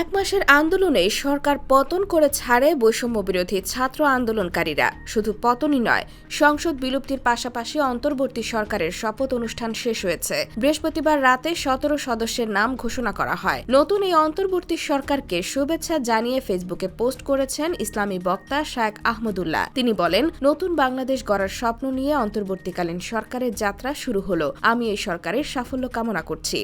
এক মাসের আন্দোলনে সরকার পতন করে ছাড়ে বৈষম্য বিরোধী ছাত্র আন্দোলনকারীরা। শুধু পতনই নয়, সংসদ বিলুপ্তির পাশাপাশি অন্তর্বর্তী সরকারের শপথ অনুষ্ঠান শেষ হয়েছে। বৃহস্পতিবার রাতে সতেরো সদস্যের নাম ঘোষণা করা হয়। নতুন এই অন্তর্বর্তী সরকারকে শুভেচ্ছা জানিয়ে ফেসবুকে পোস্ট করেছেন ইসলামী বক্তা শায়েক আহমদুল্লাহ। তিনি বলেন, নতুন বাংলাদেশ গড়ার স্বপ্ন নিয়ে অন্তর্বর্তীকালীন সরকারের যাত্রা শুরু হলো। আমি এই সরকারের সাফল্য কামনা করছি।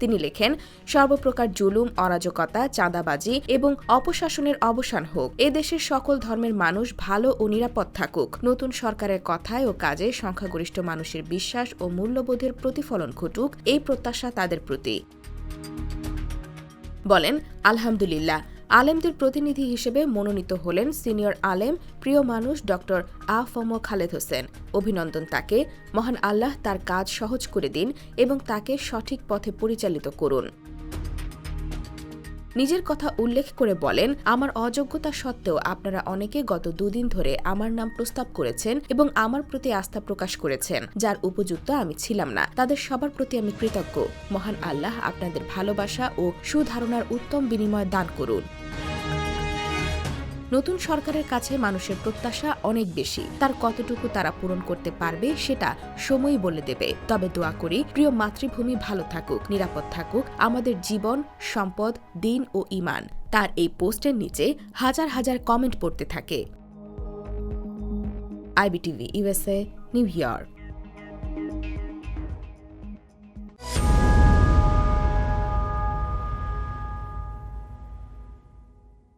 তিনি লেখেন, সর্বপ্রকার জুলুম, অরাজকতা, চাঁদাবাজি এবং অপশাসনের অবসান হোক। এ দেশের সকল ধর্মের মানুষ ভালো ও নিরাপদ থাকুক। নতুন সরকারের কথায় ও কাজে সংখ্যাগরিষ্ঠ মানুষের বিশ্বাস ও মূল্যবোধের প্রতিফলন ঘটুক, এই প্রত্যাশা তাদের প্রতি। বলেন, আলহামদুলিল্লাহ। আলেমদের প্রতিনিধি হিসেবে মনোনীত হলেন সিনিয়র আলেম, প্রিয় মানুষ ডক্টর আফম খালেদ হোসেন। অভিনন্দন তাকে, মহান আল্লাহ তার কাজ সহজ করে দিন এবং তাকে সঠিক পথে পরিচালিত করুন। নিজের কথা উল্লেখ করে বলেন, আমার অযোগ্যতা সত্ত্বেও আপনারা অনেকে গত দুদিন ধরে আমার নাম প্রস্তাব করেছেন এবং আমার প্রতি আস্থা প্রকাশ করেছেন, যার উপযুক্ত আমি ছিলাম না। তাদের সবার প্রতি আমি কৃতজ্ঞ। মহান আল্লাহ আপনাদের ভালোবাসা ও সুধারণার উত্তম বিনিময় দান করুন। নতুন সরকারের কাছে মানুষের প্রত্যাশা অনেক বেশি। তার কতটুকু তারা পূরণ করতে পারবে সেটা সময় বলে দেবে। তবে দোয়া করি, প্রিয় মাতৃভূমি ভালো থাকুক, নিরাপদ থাকুক, আমাদের জীবন, সম্পদ, দিন ও ইমান তার এই পোস্টের নিচে হাজার হাজার কমেন্ট পড়তে থাকে। IBTV, USA, New York.